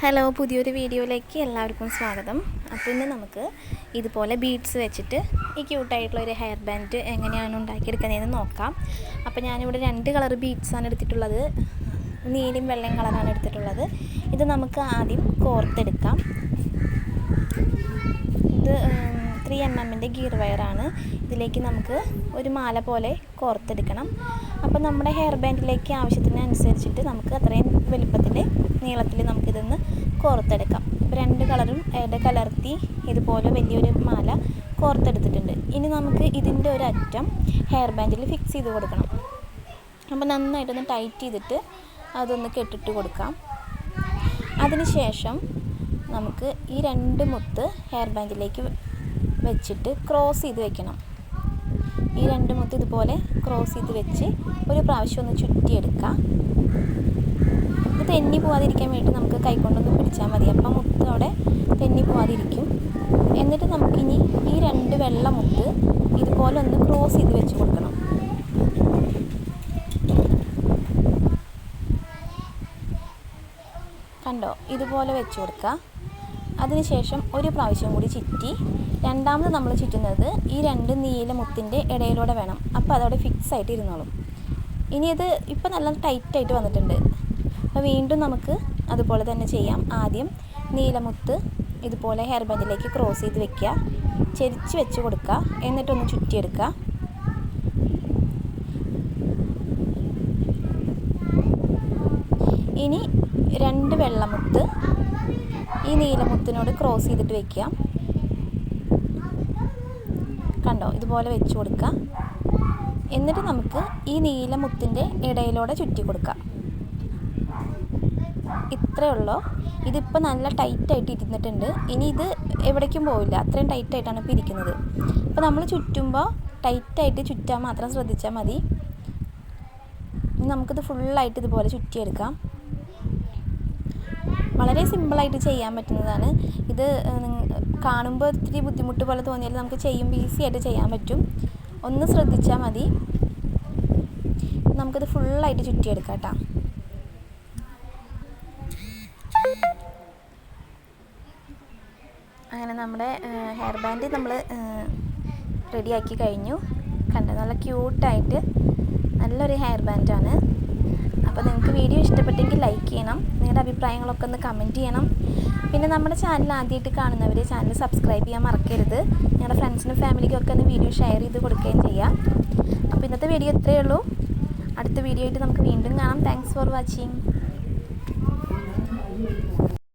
Hello പുതിയൊരു വീഡിയോയിലേക്ക് എല്ലാവർക്കും സ്വാഗതം. അപ്പോൾ ഇന്ന് നമുക്ക് ഇതുപോലെ ബീഡ്സ് വെച്ചിട്ട് ഈ ക്യൂട്ടായിട്ടുള്ള ഒരു ഹെയർ ബാൻഡ് എങ്ങനെയാണ് ഉണ്ടാക്കിയെടുക്കുന്നതെന്ന് നോക്കാം. അപ്പോൾ ഞാനിവിടെ രണ്ട് കളർ ബീഡ്സാണ് എടുത്തിട്ടുള്ളത്. നീലയും വെള്ളയും കളറാണ് എടുത്തിട്ടുള്ളത്. ഇത് നമുക്ക് ആദ്യം കോർത്തെടുക്കാം ഇത് ത്രീ എം എമ്മിന്റെ ഗിയർ വയറാണ് ഇതിലേക്ക് നമുക്ക് ഒരു മാല പോലെ കോർത്തെടുക്കണം. അപ്പോൾ നമ്മുടെ ഹെയർ ബാൻഡിലേക്ക് ആവശ്യത്തിനനുസരിച്ചിട്ട് നമുക്ക് അത്രയും വലുപ്പത്തിൽ നീളത്തിൽ നമുക്കിതൊന്ന് കോർത്തെടുക്കാം. രണ്ട് കളറും ഇട കലർത്തി ഇതുപോലെ വലിയൊരു മാല കോർത്തെടുത്തിട്ടുണ്ട്. ഇനി നമുക്ക് ഇതിന്റെ ഒരു അറ്റം ഹെയർ ബാൻഡിൽ ഫിക്സ് ചെയ്ത് കൊടുക്കണം. അപ്പോൾ നന്നായിട്ടൊന്ന് ടൈറ്റ് ചെയ്തിട്ട് അതൊന്ന് കെട്ടിട്ട് കൊടുക്കാം. അതിനുശേഷം നമുക്ക് ഈ രണ്ട് മുത്ത് ഹെയർ ബാൻഡിലേക്ക് വെച്ചിട്ട് ക്രോസ് ചെയ്ത് വെക്കണം. ഈ രണ്ട് മുത്ത് ഇതുപോലെ ക്രോസ് ചെയ്ത് വെച്ച് ഒരു പ്രാവശ്യം ഒന്ന് ചുറ്റിയെടുക്കുക തെന്നി പോവാതിരിക്കാൻ വേണ്ടി നമുക്ക് കൈകൊണ്ടൊന്ന് പിടിച്ചാൽ മതി. അപ്പം മുത്ത് അവിടെ തെന്നി പോവാതിരിക്കും. എന്നിട്ട് നമുക്കിനി ഈ രണ്ട് വെള്ള മുത്ത് ഇതുപോലെ ഒന്ന് ക്രോസ് ചെയ്ത് വെച്ച് കൊടുക്കണം. കണ്ടോ? ഇതുപോലെ വെച്ച് കൊടുക്കുക. അതിനുശേഷം ഒരു പ്രാവശ്യം കൂടി ചുറ്റി. രണ്ടാമത് നമ്മൾ ചുറ്റുന്നത് ഈ രണ്ട് നീല മുത്തിന്റെ ഇടയിലൂടെ വേണം. അപ്പോൾ അതവിടെ ഫിക്സ് ആയിട്ട് ഇരുന്നോളും. ഇനി ഇത് ഇപ്പോൾ നല്ല ടൈറ്റായിട്ട് വന്നിട്ടുണ്ട്. അപ്പോൾ വീണ്ടും നമുക്ക് അതുപോലെ തന്നെ ചെയ്യാം. ആദ്യം നീലമുത്ത് ഇതുപോലെ ഹെയർ ബാൻഡിലേക്ക് ക്രോസ് ചെയ്ത് വെക്കുക. ചെരിച്ച് വെച്ച് കൊടുക്കുക. എന്നിട്ടൊന്ന് ചുറ്റിയെടുക്കുക. ഇനി രണ്ട് വെള്ളമുത്ത് ഈ നീലമുത്തിനോട് ക്രോസ് ചെയ്തിട്ട് വെക്കുക. കണ്ടോ? ഇതുപോലെ വെച്ച് കൊടുക്കുക. എന്നിട്ട് നമുക്ക് ഈ നീലമുത്തിന്റെ ഇടയിലൂടെ ചുറ്റി കൊടുക്കാം ഇത്രയേ ഉള്ളൂ ഇതിപ്പോൾ നല്ല ടൈറ്റായിട്ട് ഇരുന്നിട്ടുണ്ട്. ഇനി ഇത് എവിടേക്കും പോവില്ല. അത്രയും ടൈറ്റായിട്ടാണ് ഇപ്പോൾ ഇരിക്കുന്നത്. അപ്പോൾ നമ്മൾ ചുറ്റുമ്പോൾ ടൈറ്റായിട്ട് ചുറ്റാൻ മാത്രം ശ്രദ്ധിച്ചാൽ മതി. ഇനി നമുക്കിത് ഫുള്ളായിട്ട് ഇതുപോലെ ചുറ്റിയെടുക്കാം. വളരെ സിമ്പിളായിട്ട് ചെയ്യാൻ പറ്റുന്നതാണ്. ഇത് കാണുമ്പോൾ ഇത്തിരി ബുദ്ധിമുട്ട് പോലെ തോന്നിയാലും നമുക്ക് ചെയ്യുമ്പോൾ ഈസി ആയിട്ട് ചെയ്യാൻ പറ്റും. ഒന്ന് ശ്രദ്ധിച്ചാൽ മതി. നമുക്കിത് ഫുള്ളായിട്ട് ചുറ്റിയെടുക്കാം കേട്ടോ. അങ്ങനെ നമ്മുടെ ഹെയർ ബാൻഡ് നമ്മൾ റെഡിയാക്കി കഴിഞ്ഞു. കണ്ട നല്ല ക്യൂട്ടായിട്ട് നല്ലൊരു ഹെയർ ബാൻഡാണ് അപ്പോൾ നിങ്ങൾക്ക് വീഡിയോ ഇഷ്ടപ്പെട്ടെങ്കിൽ ലൈക്ക് ചെയ്യണം. നിങ്ങളുടെ അഭിപ്രായങ്ങളൊക്കെ ഒന്ന് കമന്റ് ചെയ്യണം. പിന്നെ നമ്മുടെ ചാനൽ ആദ്യമായിട്ട് കാണുന്നവർ ചാനൽ സബ്സ്ക്രൈബ് ചെയ്യാൻ മറക്കരുത്. നിങ്ങളുടെ ഫ്രണ്ട്സിനും ഫാമിലിക്കും ഒക്കെ ഒന്ന് വീഡിയോ ഷെയർ ചെയ്ത് കൊടുക്കുകയും ചെയ്യാം. അപ്പോൾ ഇന്നത്തെ വീഡിയോ ഇത്രയേ ഉള്ളൂ. അടുത്ത വീഡിയോ ആയിട്ട് നമുക്ക് വീണ്ടും കാണാം. Thanks for watching